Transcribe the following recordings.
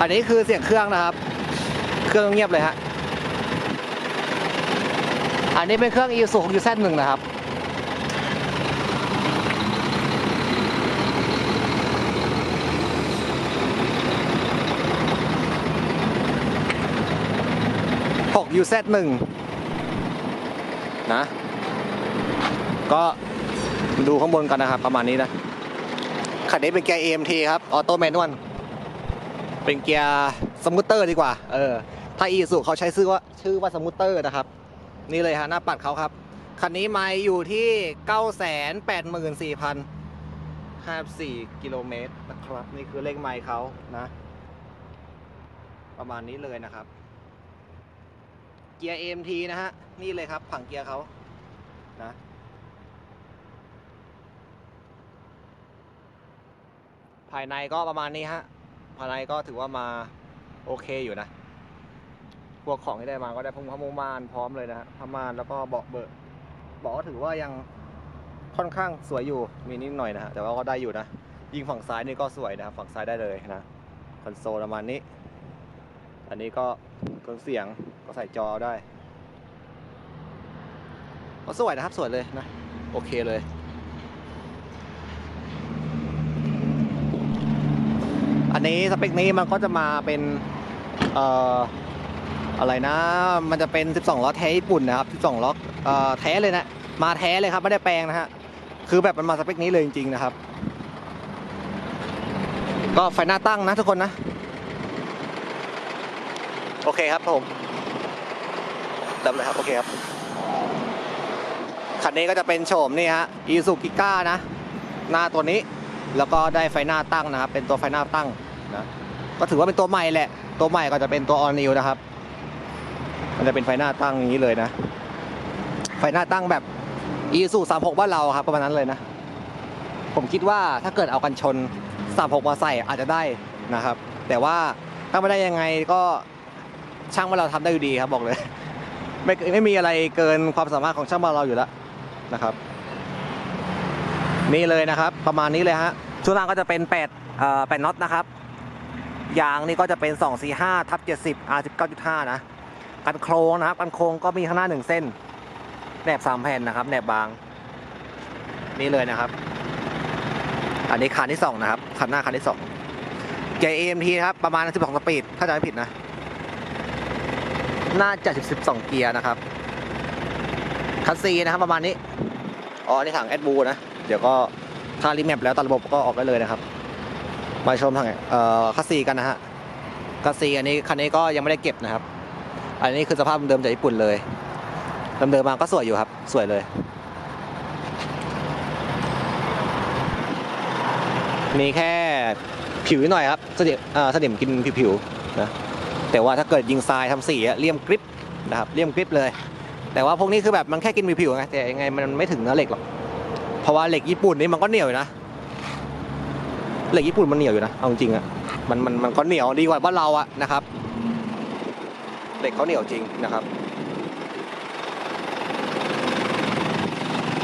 อันนี้คือเสียงเครื่องนะครับ เครื่องเงียบเลยฮะ อันนี้เป็นเครื่อง e s u 6 z 1นะครับ 6 UZ 1นะ ก็ดูข้างบนกันนะครับ ประมาณนี้นะคันนี้เป็นเกียร์ AMT ครับ ออโตแมนวล เป็นเกียร์สมูทเตอร์ดีกว่า เออ ถ้าอีสุเขาใช้ชื่อว่าชื่อว่าสมูทเตอร์นะครับ นี่เลยฮะหน้าปัดเขาครับ คันนี้ไม่อยู่ที่984,054กิโลเมตรนะครับ นี่คือเลขไมล์เขานะ ประมาณนี้เลยนะครับ เกียร์ AMT นะฮะ นี่เลยครับ ผังเกียร์เขานะภายในก็ประมาณนี้ฮะ ภายในก็ถือว่ามาโอเคอยู่นะ พวกของที่ได้มาก็ได้พุ่งพมุมานพร้อมเลยนะพม่านแล้วก็เบาะเบอะเบาะก็ถือว่ายังค่อนข้างสวยอยู่มีนิดหน่อยนะฮะแต่ว่าก็ได้อยู่นะยิงฝั่งซ้ายนี่ก็สวยนะครับฝั่งซ้ายได้เลยนะคอนโซลประมาณนี้ อันนี้ก็เครื่องเสียงก็ใส่จอได้ก็สวยนะครับสวยเลยนะ โอเคเลย อันนี้สเปคนี้มันก็จะมาเป็นเอ่ออะไรนะ มันจะเป็น 12 ล้อแท้ญี่ปุ่นนะครับ 12 ล้อเอ่อแท้เลยนะ มาแท้เลยครับ ไม่ได้แปลงนะฮะ คือแบบมันมาสเปคนี้เลยจริงๆนะครับ ก็ไฟหน้าตั้งนะทุกคนนะ โอเคครับผมดับเลยครับ โอเคครับ คันนี้ก็จะเป็นโฉมนี่ฮะอีซูกิก้านะ หน้าตัวนี้ แล้วก็ได้ไฟหน้าตั้งนะครับ เป็นตัวไฟหน้าตั้ง นะก็ถือว่าเป็นตัวใหม่แหละ ตัวใหม่ก็จะเป็นตัวออนิวนะครับ มันจะเป็นไฟหน้าตั้งอย่างนี้เลยนะ ไฟหน้าตั้งแบบอีซู36บ้านเราครับประมาณนั้นเลยนะ ผมคิดว่าถ้าเกิดเอากันชน36มาใส่อาจจะได้นะครับ แต่ว่าถ้าไม่ได้ยังไงก็ช่างบ้านเราทำได้อยู่ดีครับบอกเลย ไม่ไม่มีอะไรเกินความสามารถของช่างบ้านเราอยู่แล้วนะครับ นี่เลยนะครับ ประมาณนี้เลยฮะช่วงล่างก็จะเป็น8เอ่อ8น็อตนะครับ ยางนี่ก็จะเป็น 245ทับ70 R 19.5 นะ กันโครงนะครับ กันโครงก็มีข้างหน้า 1 เส้น แหนบ 3 แผ่นนะครับ แหนบบาง นี่เลยนะครับ อันนี้คันที่ 2 นะครับ คันหน้าคันที่2เกียร์ AMT ครับ ประมาณ 12 สปีด ถ้าจำไม่ผิดนะ น่าจะ 12 เกียร์นะครับ คัสซีนะครับ ประมาณนี้ อ๋อ นี่ถังแอดบูนะ เดี๋ยวก็ถ้ารีแมปแล้วตัดระบบก็ออกได้เลยนะครับ มาชมทางเอ่อคัสซีกันนะฮะคัสซีอันนี้คันนี้ก็ยังไม่ได้เก็บนะครับ อันนี้คือสภาพเดิมจากญี่ปุ่นเลยเดิมๆมาก็สวยอยู่ครับ สวยเลย มีแค่ผิวนิดหน่อยครับสนิมเอ่อสนิมกินผิวๆนะแต่ว่าถ้าเกิดยิงทรายทำสีอะเลี่ยมกริปนะครับเลี่ยมกริปเลย แต่ว่าพวกนี้คือแบบมันแค่กินผิวๆไงแต่ยังไงมันไม่ถึงเนื้อเหล็กหรอกเพราะว่าเหล็กญี่ปุ่นนี่มันก็เหนียวอยู่นะ เหล็กญี่ปุ่นมันเหนียวอยู่นะเอาจริงอะมันมันมันก็เหนียวดีกว่าบ้านเราอะนะครับเหล็กเขาเหนียวจริงนะครับ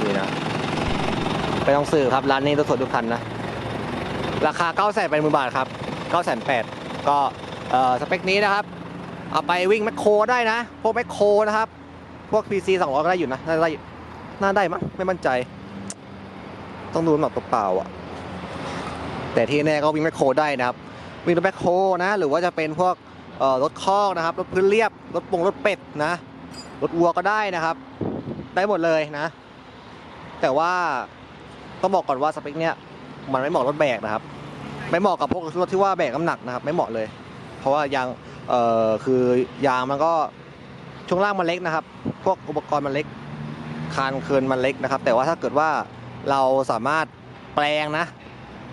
นี่นะไปต้องซื้อครับร้านนี้ตัวสดทุกคันนะราคา9 8 0 0 0 0บาทครับ9 8 0 0 0ก็เอ่อสเปคนี้นะครับ เอาไปวิ่งแมคโครได้นะ พวกแมคโครนะครับ พวก PC 200ก็ได้อยู่นะน่าได้น่าได้มั้งไม่มั่นใจ ต้องดูหนอดตัวเปล่าอะ แต่ที่แน่ก็วิ่งแมคโครได้นะครับ วิ่งรถแมคโครนะ หรือว่าจะเป็นพวกรถคอกนะครับรถพื้นเรียบรถปงรถเป็ดนะรถวัวก็ได้นะครับ ได้หมดเลยนะ แต่ว่าต้องบอกก่อนว่าสเปคเนี้ยมันไม่เหมาะรถแบกนะครับ ไม่เหมาะกับพวกรถที่ว่าแบกน้ำหนักนะครับ ไม่เหมาะเลย เพราะว่ายางเอ่อคือยางมันก็ช่วงล่างมันเล็กนะครับ พวกอุปกรณ์มันเล็ก คานเคินมันเล็กนะครับ แต่ว่าถ้าเกิดว่าเราสามารถแปลงนะ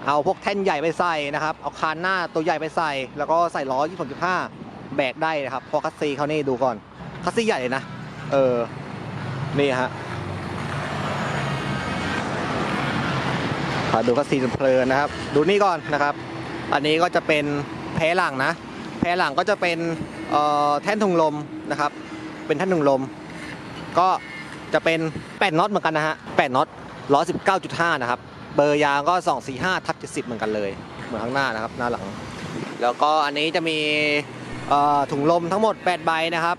เอาพวกแท่นใหญ่ไปใส่นะครับ เอาคานหน้าตัวใหญ่ไปใส่ แล้วก็ใส่ล้อ 22.5 แบกได้นะครับ พอคัสซีเขานี่ดูก่อน คัสซีใหญ่เลยนะ เออ นี่ฮะดูคัสซีเพลินนะครับ ดูนี่ก่อนนะครับ อันนี้ก็จะเป็นแพ้หลังนะ แพ้หลังก็จะเป็นเอ่อแท่นถุงลมนะครับ เป็นแท่นถุงลม ก็จะเป็น 8น็อตเหมือนกันนะฮะ8น็อตล้อ 19.5 นะครับ เบอร์ยางก็ 245ทับ70 เหมือนกันเลย เหมือนข้างหน้านะครับ หน้าหลัง แล้วก็อันนี้จะมีถุงลมทั้งหมด 8 ใบนะครับ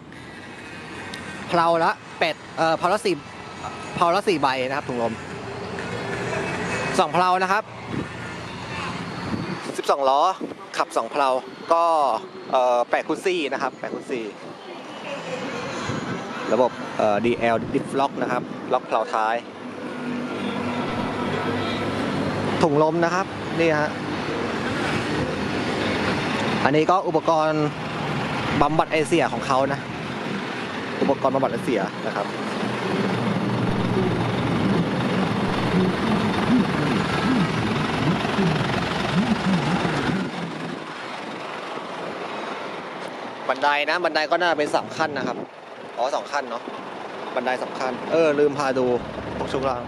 เพลาละ8เอ่อเพลาละสี่เพลาละสี่ใบนะครับถุงลมสองเพลานะครับ 12 ล้อ ขับ 2 เพลา ก็เอ่อ8คูณ4นะครับ8คูณ4ระบบเอ่อ DL Diff Lock นะครับ ล็อกเพลาท้าย ถุงลมนะครับนี่ฮะอันนี้ก็อุปกรณ์บำบัดไอเสียของเขานะ อุปกรณ์บำบัดไอเสียนะครับบันไดนะ บันไดก็น่าเป็นสามขั้นนะครับ อ๋อสองขั้นเนาะบันไดสองขั้น เออ ลืมพาดูพวกช่วงล่าง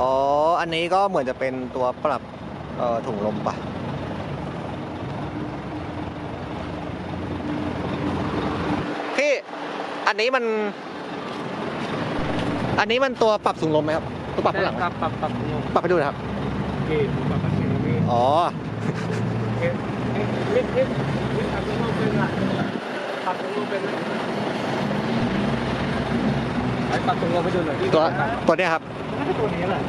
อ๋อ อันนี้ก็เหมือนจะเป็นตัวปรับเอ่อถุงลมปะพี่ อันนี้มัน อันนี้มันตัวปรับถุงลมไหมครับ ตัวปรับข้างหลังไหมครับปรับปรับลงปรับไปดูนะครับโอเคปรับปรับเสียงตรงนี้อ๋อโอเคเอ๊ะนิดนิดนิดปรับลงเป็นละปรับลงเป็นละไอ้ปรับลงไปดูหน่อยที่ตัวปรับตัวเนี้ยครับ น่าจะตัวนี้แหละ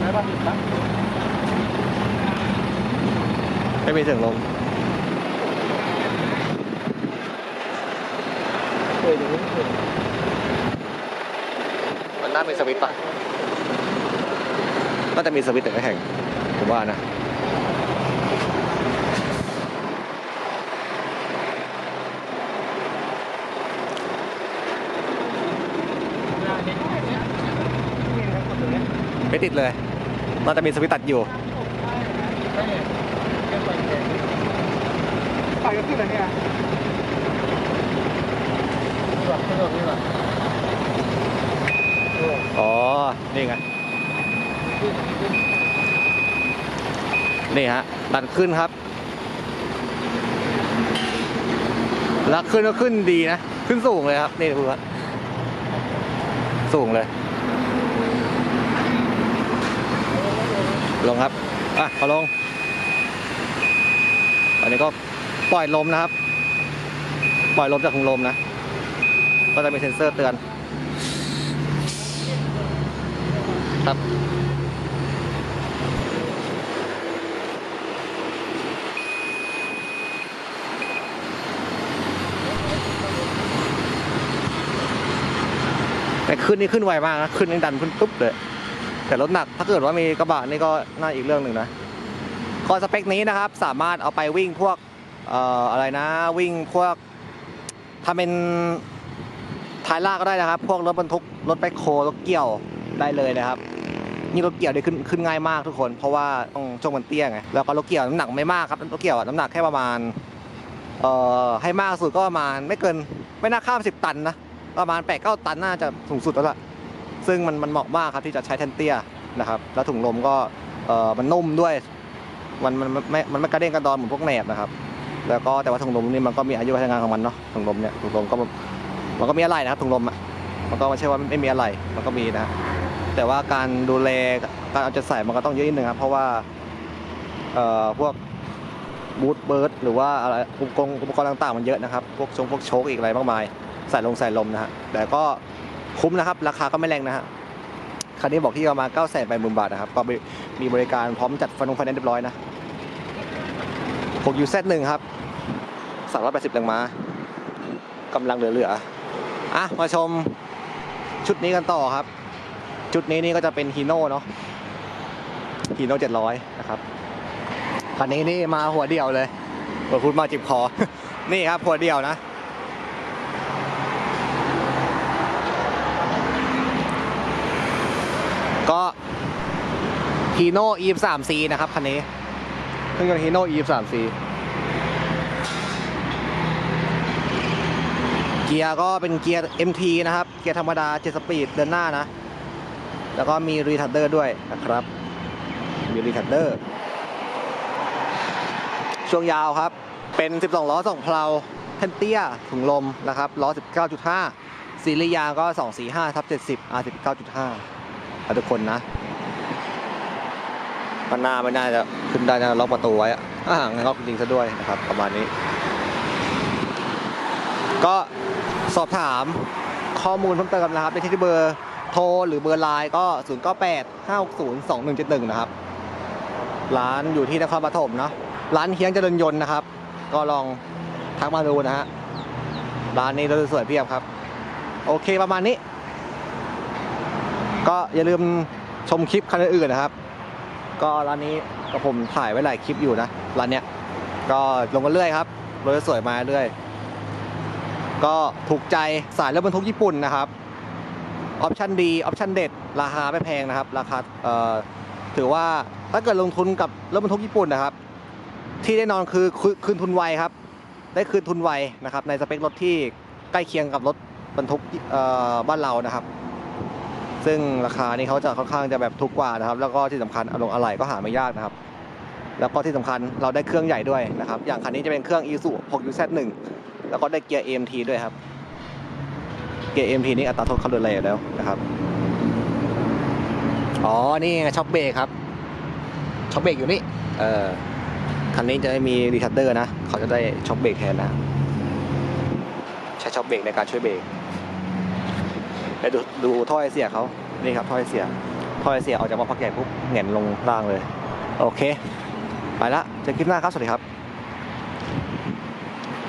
ได้ป่ะครับไม่มีเสียงลมเคยอย่างนี้เคยมันน่ามีสวิตช์ปะน่าจะมีสวิตช์แต่ไม่แข็งผมว่านะ หน้านี้นี่นะครับตัวนี้ ไม่ติดเลยน่าจะมีสวิตช์ตัดอยู่ใช่เนี่ยเรียกไปแข่งไปก็ขึ้นอะไรเนี่ยนี่หรอนี่หรอนี่หรอเอออ๋อ นี่ไง นี่ฮะ ดันขึ้นครับ แล้วขึ้นก็ขึ้นดีนะ ขึ้นสูงเลยครับ นี่ดูครับสูงเลย ลงครับ อะพอลงอันนี้ก็ปล่อยลมนะครับ ปล่อยลมจากถุงลมนะ ก็จะมีเซ็นเซอร์เตือน ครับแต่ขึ้นนี่ขึ้นไวมากนะ ขึ้นนี่ดันขึ้นปุ๊บเลย แต่รถหนักถ้าเกิดว่ามีกระบะนี่ก็น่าอีกเรื่องหนึ่งนะก็สเปคนี้นะครับสามารถเอาไปวิ่งพวกเอ่ออะไรนะวิ่งพวกทำเป็นท้ายลากก็ได้นะครับ พวกรถบรรทุกรถแบคโฮรถเกี่ยวได้เลยนะครับ นี่รถเกี่ยวได้ขึ้นขึ้นง่ายมากทุกคน เพราะว่าต้องช่วงมันเตี้ยไงแล้วก็รถเกี่ยวน้ำหนักไม่มากครับรถเกี่ยวอะน้ำหนักแค่ประมาณเอ่อให้มากสุดก็ประมาณไม่เกินไม่น่าข้ามสิบตันนะประมาณแปดเก้าตันน่าจะสูงสุดแล้วล่ะ ซึ่งมันมันเหมาะมากครับที่จะใช้แทนเตี้ยนะครับ แล้วถุงลมก็เออมันนุ่มด้วย มันมันไม่มันไม่กระเด้งกระดอนเหมือนพวกแหนบนะครับ แล้วก็แต่ว่าถุงลมนี่มันก็มีอายุการใช้งานของมันเนาะถุงลมเนี่ยถุงลมก็มันก็มีอะไรนะครับถุงลมอะมันก็ไม่ใช่ว่าไม่มีอะไรมันก็มีนะ แต่ว่าการดูแลการเอาใจใส่มันก็ต้องเยอะนิดนึงครับเพราะว่าเอ่อพวกบูทเบิร์ดหรือว่าอะไรอุปกรณ์อุปกรณ์ต่างๆมันเยอะนะครับ พวกชงพวกโชคอีกอะไรมากมาย ใส่ลงใส่ลมนะฮะแต่ก็ คุ้มนะครับ ราคาก็ไม่แรงนะฮะคันนี้บอกที่ประมาณ9 0 0 0 0ไปหมื่นบาทนะครับก็มีบริการพร้อมจัดฟันงไฟแนนซ์เรียบร้อยนะ6 u z 1ครับ380แรงม้ากำลังเหลือๆอะมาชมชุดนี้กันต่อครับ ชุดนี้นี่ก็จะเป็นฮีโน่เนาะฮีโน่เจ็ดร้อยนะครับคันนี้นี่มาหัวเดียวเลยเปิดพูดมาจิบคอ นี่ครับหัวเดียวนะ ก็ ฮีโน่ e 3 c นะครับคันนี้เครื่องยนต์ฮีโน่ e 3 c เกียร์ก็เป็นเกียร์ MT นะครับ เกียร์ธรรมดา7สปีดเดินหน้านะ แล้วก็มีรีทัดเดอร์ด้วยนะครับ มีรีทัดเดอร์ช่วงยาวครับ เป็น 12 ล้อสองเพลาแทนเตี้ยถุงลมนะครับล้อ 19.5ซีรีส์ยางก็ 245ทับ70 R 19.5ทุกคนนะ มันหน้าไม่น่าจะขึ้นได้นะล็อกประตูไว้อะอ่างั้นก็จริงซะด้วยนะครับ ประมาณนี้ ก็สอบถามข้อมูลเพิ่มเติมนะครับได้ที่เบอร์โทรหรือเบอร์ไลน์ก็ 0 9 8 5 6 0 2 1 7 1 นะครับ ร้านอยู่ที่นครปฐมเนาะร้านเฮียงเจริญยนต์นะครับ ก็ลองทักมาดูนะฮะร้านนี้รถสวยเพียบครับ โอเคประมาณนี้ ก็อย่าลืมชมคลิปคันอื่นๆนะครับ ก็ร้านนี้ก็ผมถ่ายไว้หลายคลิปอยู่นะร้านเนี้ยก็ลงกันเรื่อยครับรถสวยมาเรื่อย ก็ถูกใจสายรถบรรทุกญี่ปุ่นนะครับออปชันดีออปชันเด็ด ราคาไม่แพงนะครับ ราคาเอ่อถือว่าถ้าเกิดลงทุนกับรถบรรทุกญี่ปุ่นนะครับ ที่แน่นอนคือคืนคืนทุนไวครับ ได้คืนทุนไวนะครับ ในสเปครถที่ใกล้เคียงกับรถบรรทุกเอ่อบ้านเรานะครับ ซึ่งราคานี้เขาจะค่อนข้างจะแบบถูกกว่านะครับ แล้วก็ที่สำคัญอารมณ์อะไหล่ก็หาไม่ยากนะครับ แล้วก็ที่สำคัญเราได้เครื่องใหญ่ด้วยนะครับ อย่างคันนี้จะเป็นเครื่อง i s u 6 UZ1 แล้วก็ได้เกียร์ AMT ด้วยครับ เกียร์ AMT นี่อัตราทษเขาเดินเร็วแล้วนะครับ อ๋อ นี่ไงช็อปเบรกครับช็อปเบรกอยู่นี่เออคันนี้จะไม่มีรีทัตเตอร์นะ เขาจะได้ช็อปเบรกแทนนะ ใช้ช็อปเบรกในการช่วยเบรก ไปดูดูท่อไอเสียเขานี่ครับท่อไอเสียท่อไอเสียออกจากมาพักใหญ่ปุ๊บแหงนลงล่างเลย โอเค ไปละเจอคลิปหน้าครับ สวัสดีครับ